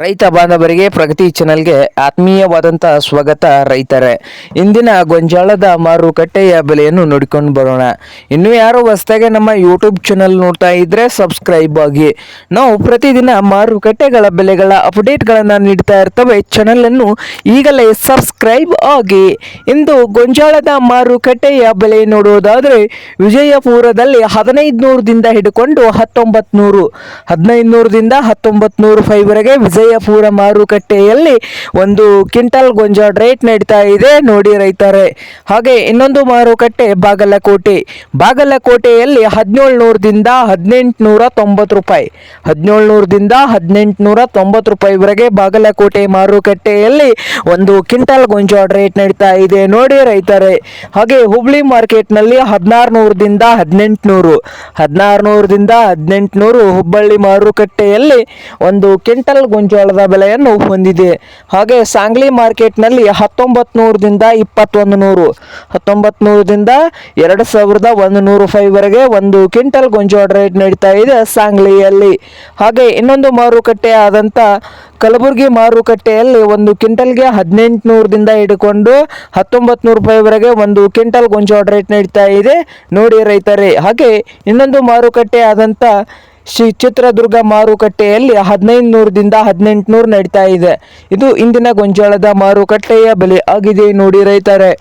ರೈತ ಬಾಂಧವರಿಗೆ ಪ್ರಗತಿ ಚಾನೆಲ್ಗೆ ಆತ್ಮೀಯವಾದಂಥ ಸ್ವಾಗತ ರೈತರೇ. ಇಂದಿನ ಗೊಂಜಾಳದ ಮಾರುಕಟ್ಟೆಯ ಬೆಲೆಯನ್ನು ನೋಡಿಕೊಂಡು ಬರೋಣ. ಇನ್ನು ಯಾರು ಹೊಸದಾಗಿ ನಮ್ಮ ಯೂಟ್ಯೂಬ್ ಚಾನಲ್ ನೋಡ್ತಾ ಇದ್ರೆ ಸಬ್ಸ್ಕ್ರೈಬ್ ಆಗಿ. ನಾವು ಪ್ರತಿದಿನ ಮಾರುಕಟ್ಟೆಗಳ ಬೆಲೆಗಳ ಅಪ್ಡೇಟ್ಗಳನ್ನು ನೀಡ್ತಾ ಇರ್ತವೆ. ಚಾನಲನ್ನು ಈಗಲೇ ಸಬ್ಸ್ಕ್ರೈಬ್ ಆಗಿ. ಇಂದು ಗೊಂಜಾಳದ ಮಾರುಕಟ್ಟೆಯ ಬೆಲೆ ನೋಡುವುದಾದರೆ ವಿಜಯಪುರದಲ್ಲಿ ಹದಿನೈದು ನೂರದಿಂದ ಹಿಡ್ಕೊಂಡು ಹತ್ತೊಂಬತ್ತು ನೂರು ಹದಿನೈದು ನೂರದಿಂದ ಹತ್ತೊಂಬತ್ತು ನೂರು ಫೈವ್ವರೆಗೆ ವಿಜಯಪುರ ಮಾರುಕಟ್ಟೆಯಲ್ಲಿ ಒಂದು ಕ್ವಿಂಟಲ್ ಗೊಂಜಾಳ ರೇಟ್ ನಡೀತಾ ಇದೆ ನೋಡಿ ರೈತರೆ. ಹಾಗೆ ಇನ್ನೊಂದು ಮಾರುಕಟ್ಟೆ ಬಾಗಲಕೋಟೆ. ಬಾಗಲಕೋಟೆಯಲ್ಲಿ ಹದಿನೇಳು ನೂರದಿಂದ ಹದಿನೆಂಟು ನೂರ ತೊಂಬತ್ತು ರೂಪಾಯಿ. ಹದಿನೇಳು ನೂರದಿಂದ ಹದಿನೆಂಟು ನೂರ ತೊಂಬತ್ತು ರೂಪಾಯಿವರೆಗೆ ಬಾಗಲಕೋಟೆ ಮಾರುಕಟ್ಟೆಯಲ್ಲಿ ಒಂದು ಕ್ವಿಂಟಲ್ ಗೊಂಜಾಳ ರೇಟ್ ನಡೀತಾ ಇದೆ ನೋಡಿ ರೈತರೆ. ಹಾಗೆ ಹುಬ್ಳಿ ಮಾರ್ಕೆಟ್ನಲ್ಲಿ ಹದಿನಾರು ನೂರದಿಂದ ಹದಿನೆಂಟು ನೂರು ಹದಿನಾರು ನೂರದಿಂದ ಹದಿನೆಂಟು ನೂರು ಹುಬ್ಬಳ್ಳಿ ಮಾರುಕಟ್ಟೆಯಲ್ಲಿ ಒಂದು ಕ್ವಿಂಟಲ್ ಗೊಂಜಾಳದ ಬೆಲೆಯನ್ನು ಹೊಂದಿದೆ. ಹಾಗೆ ಸಾಂಗ್ಲಿ ಮಾರ್ಕೆಟ್ನಲ್ಲಿ ಹತ್ತೊಂಬತ್ತು ನೂರದಿಂದ ಇಪ್ಪತ್ತೊಂದು ನೂರು ಹತ್ತೊಂಬತ್ತು ನೂರದಿಂದ ಎರಡು ಸಾವಿರದ ಒಂದು ನೂರು ರೂಪಾಯಿವರೆಗೆ ಒಂದು ಕ್ವಿಂಟಲ್ ಗೊಂಜೋಳ ರೇಟ್ ನಡೀತಾ ಇದೆ ಸಾಂಗ್ಲಿಯಲ್ಲಿ. ಹಾಗೆ ಇನ್ನೊಂದು ಮಾರುಕಟ್ಟೆ ಆದಂಥ ಕಲಬುರಗಿ ಮಾರುಕಟ್ಟೆಯಲ್ಲಿ ಒಂದು ಕ್ವಿಂಟಲ್ಗೆ ಹದಿನೆಂಟು ನೂರದಿಂದ ಹಿಡ್ಕೊಂಡು ಹತ್ತೊಂಬತ್ತು ನೂರು ರೂಪಾಯಿವರೆಗೆ ಒಂದು ಕ್ವಿಂಟಲ್ ಗೊಂಜೋಳ ರೇಟ್ ನಡೀತಾ ಇದೆ. ನೋಡಿ ರೈತರೇ, ಹಾಗೆ ಇನ್ನೊಂದು ಮಾರುಕಟ್ಟೆ ಆದಂಥ ಶ್ರೀ ಚಿತ್ರದುರ್ಗ ಮಾರುಕಟ್ಟೆಯಲ್ಲಿ ಹದಿನೈದು ನೂರದಿಂದ ಹದಿನೆಂಟು ನೂರು ನಡೀತಾ ಇದೆ. ಇದು ಇಂದಿನ ಗೊಂಜಾಳದ ಮಾರುಕಟ್ಟೆಯ ಬೆಲೆ ಆಗಿದೆ ನೋಡಿ ರೈತರೇ.